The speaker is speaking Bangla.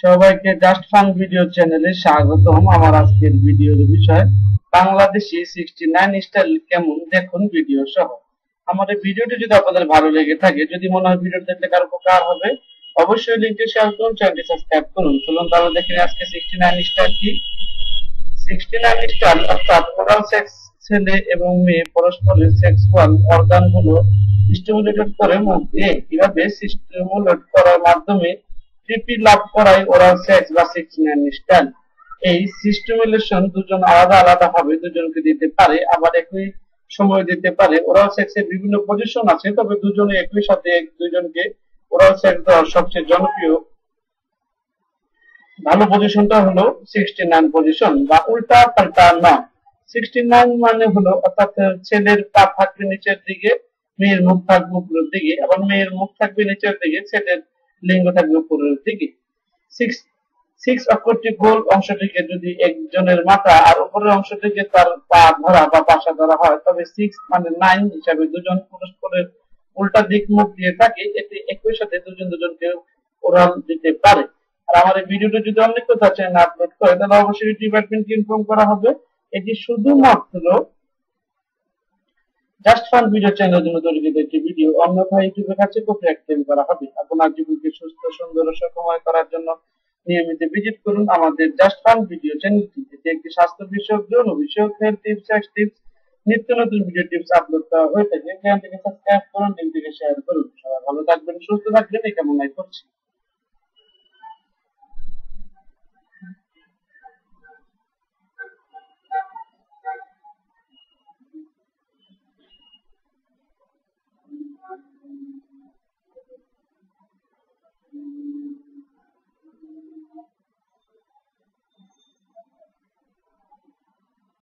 সবাইকে জাস্ট ফান ভিডিও চ্যানেলে স্বাগতম আমার আজকের ভিডিওর বিষয়, বাংলাদেশি সিক্সটি নাইন স্টাইল কেমন দেখুন ভিডিও সহ। এই ভিডিওটি যদি আপনাদের ভালো লেগে থাকে, যদি মনে হয় ভিডিও দেখলে কারও উপকার হবে, অবশ্যই লিঙ্কটি শেয়ার করুন চ্যানেলটি সাবস্ক্রাইব করুন। চলুন তাহলে দেখে আজকে সিক্সটি নাইন স্টাইল কি। সিক্সটি নাইন স্টাইল অর্থাৎ ওরাল সেক্স ছেলে এবং মেয়ে পরস্পরের সেক্সুয়াল অর্গানগুলো স্টিমুলেটেড করে মুখ দিয়ে কীভাবে স্টিমুলেট করার মাধ্যমে তৃপ্তি লাভ করাই ওরাল সেক্স বা সিক্স ম্যান স্টাইল এই স্টিমুলেশন দুজন আলাদা আলাদা ভাবে দুজনকে দিতে পারে, আবার একই সময় দিতে পারে। ওরাল সেক্সের বিভিন্ন পজিশন আছে, তবে দুজনে একই সাথে দুজনকে ওরাল সেক্স দেওয়ার সবচেয়ে জনপ্রিয়। ভালো পজিশনটা হলো সিক্সটি নাইন পজিশন বা উল্টা পাল্টা না। সিক্সটি নাইন মানে হলো অর্থাৎ ছেলের পা থাকবে নিচের দিকে, মেয়ের মুখ থাকবে উপরের দিকে আবার মেয়ের মুখ থাকবে নিচের দিকে, ছেলের লিঙ্গ থাকবে উপরের দিকে সিক্স সিক্স অক্ষরটি গোল অংশটিকে যদি একজনের মাথা আর উপরের অংশটিকে তার পা ধরা বা পাশা ধরা হয়, তবে সিক্স মানে নাইন হিসাবে দুজন পরস্পরের উল্টা দিক মুখ দিয়ে থাকে, এতে একই সাথে দুজন দুজনকে ওরাল দিতে পারে। আর আমার এই ভিডিওটা যদি অন্য কোথাও চ্যানেল আপলোড করে তাহলে অবশ্যই ডিপার্টমেন্টকে ইনফর্ম করা হবে। এটি শুধুমাত্র জাস্ট ফান ভিডিও চ্যানেলের জন্য তৈরি একটি ভিডিও অন্যথায় ইউটিউবের কাছে কপি অ্যাক্টিভ করা হবে। আপনার জীবনকে সুস্থ, সুন্দর ও সুখময় করার জন্য নিয়মিত ভিজিট করুন আমাদের জাস্ট ফান ভিডিও চ্যানেলটি এতে একটি স্বাস্থ্য বিষয়ক, যৌন বিষয়ক হেলথ টিপস সেক্স টিপস নিত্য নতুন ভিডিও টিপস আপলোড করা হয়ে থাকে। থেকে সাবস্ক্রাইব করুন লিঙ্ক থেকে শেয়ার করুন। সবাই ভালো থাকবেন, সুস্থ থাকবেন, এই কামনাই করছি।